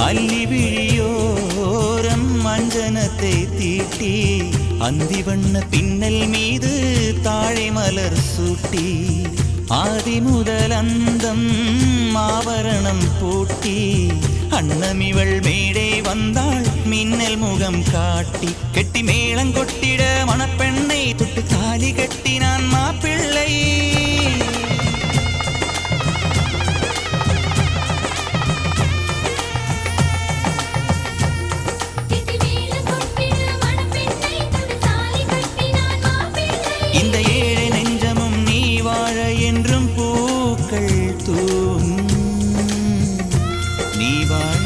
அல்லி விழியோரம் மஞ்சனத்தை தீட்டி அந்தி வண்ண பின்னல் மீது தாழை மலர் சூட்டி ஆதி முதல் அந்தம் ஆபரணம் பூட்டி அன்னமிவள் மேடை வந்தாள் மின்னல் முகம் காட்டி கெட்டி மேளங்கொட்டிட மணப்பெண்ணை தொட்டு தாலி கட்டி நான் கெட்டி இந்த ஏழை நெஞ்சமும் நீ வாழ என்றும் பூக்கள் நீ வாழ